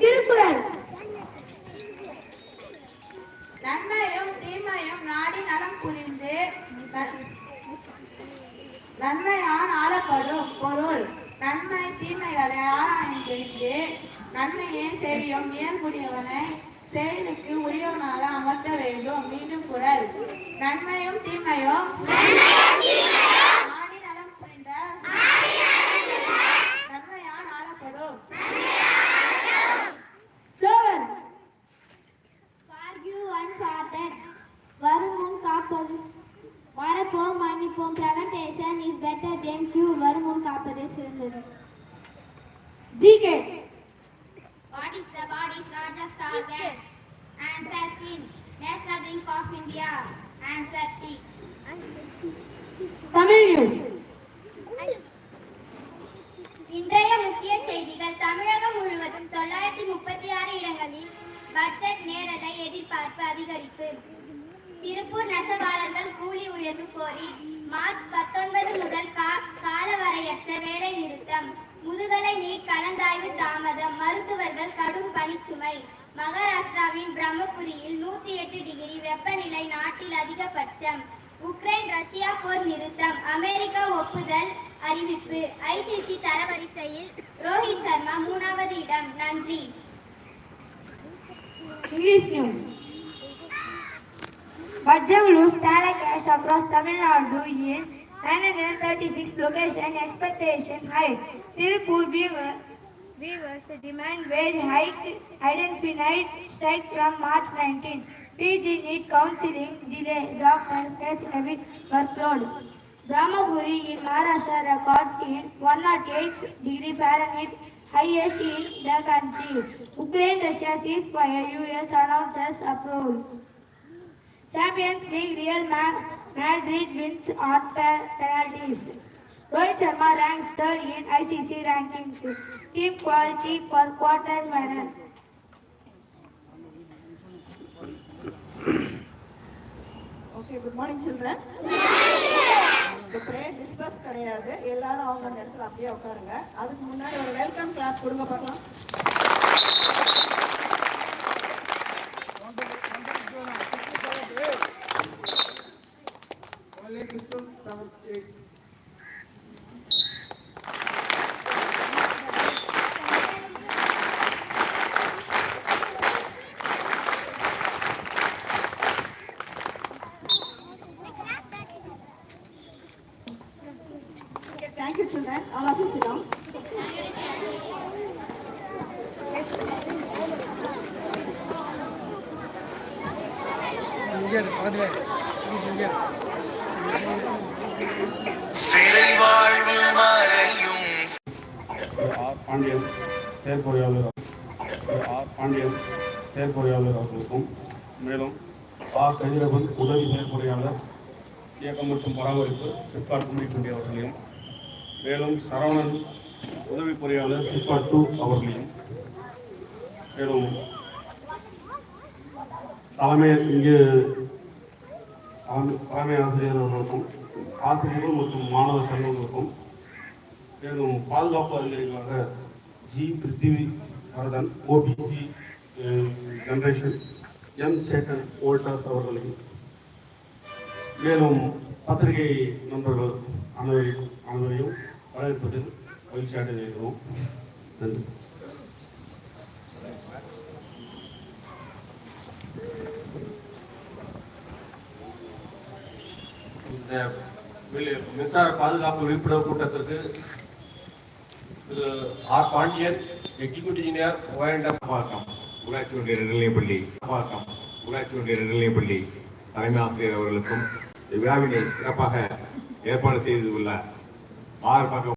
திருக்குறள். நன்மையும் தீமையும் நாடி நலம் புரிந்து நன்மையான் ஆளப்படும் பொருள். நன்மை தீமைகளை ஆராயம் தெரிந்து நன்மையே செய்யும்? இயல்புடையவனை செயலுக்கு உரியவனாக அமர்த்த வேண்டும்? மீண்டும் குரல். நன்மையும் தீமையும் நாடி நலம் புரிந்த நன்மையான் ஆளப்படும் ஃப்ளோவர் Forgive one father. வருமுன் காப்பது மறப்போம் மன்னிப்போம் prevention is better than cure வருமுன் காப்பதே சிறந்தது GK What is the body's largest organ? Answer skin. National drink of India. Answer tea. Tamil news இன்றைய முக்கிய செய்திகள் தமிழகம் முழுவதும் தொள்ளாயிரத்தி முப்பத்தி ஆறு இடங்களில் பட்ஜெட் நேரலை எதிர்பார்ப்பு அதிகரிப்பு திருப்பூர் நெசவாளர்கள் கூலி உயர்வு கோரி மார்ச் பத்தொன்பது முதல் கா- காலவரையற்ற வேலை நிறுத்தம் முதுகலை நீர் கலந்தாய்வு தாமதம். மருத்துவர்கள் கடும் பணிச்சுமை. மகாராஷ்டிராவின் பிரம்மபுரியில் நூத்தி எட்டு டிகிரி வெப்பநிலை நாட்டில் அதிகபட்சம். உக்ரைன் ரஷ்யா போர் நிறுத்தம். அமெரிக்கா ஒப்புதல் அறிவிப்பு. ஐசிசி தரவரிசையில் ரோஹித் சர்மா மூணாவது இடம். நன்றி. English Bajavlu, Stalakesh across Tamil Nadu yield 936 location expectation height. Tirupur weaver, weavers demand wage hike identified strike from March 19. PG need counseling, delay, doctor, test habit, workload. Brahmaguri in Maharashtra records in 108 degree Fahrenheit highest in the country. Ukraine-Russia ceasefire, US announces approval. Champions League Real Ma- Madrid wins on pe- penalties. Rohit Sharma ranks third in ICC rankings. Team quality for quarterfinals. Okay good morning children இந்த prayer discuss கிடையாது எல்லாரும் அவங்க அந்த இடத்துல அப்படியே உட்காருங்க அதுக்கு முன்னாடி ஒரு வெல்கம் கிளாஸ் கொடுங்க பார்க்கலாம் Thank you, children. You. You get சிறை வாழ்வு மறையும். ஆர் பாண்டியன் செயற்பொறியாளர் ஆர் பாண்டியன் செயற்பொறியாளர் அவர்களுக்கும் மேலும் ஆர் கதிரவன் உதவி செயற்பொறியாளர் இயக்கம் மற்றும் பராமரிப்பு சிப்காட் கும்மிக்குண்டி அவர்களையும் மேலும் சரவணன் உதவி பொறியாளர் சிப்காட் டூ அவர்களையும் மேலும் தலைமை இங்கு தலைமை ஆசிரியர் அவர்களுக்கும் ஆசிரியர்கள் மற்றும் மாணவர் சங்கங்களுக்கும் மேலும் பாதுகாப்பு அதிகாரிகளாக G. Prithvi Varadhan OBC generation M. Sekar ஓல்டாஸ் அவர்களையும் மேலும் பத்திரிகை நண்பர்கள் அனைவரையும் அனைவரையும் வரவேற்பதில் மகிழ்ச்சி அடைகிறோம் நன்றி. இந்த மின்சார பாதுகாப்பு விழிப்புணர்வு கூட்டத்திற்கு Thiru R Pandian executive engineer ஓஎன்டம் பாக்கம் ஊராட்சி ஒன்றிய நடுநிலைப்பள்ளி பாக்கம் ஊராட்சி ஒன்றிய நடுநிலைப்பள்ளி தலைமை ஆசிரியர் அவர்களுக்கும் விழாவினை சிறப்பாக ஏற்பாடு செய்துள்ள மார்பாக்கம்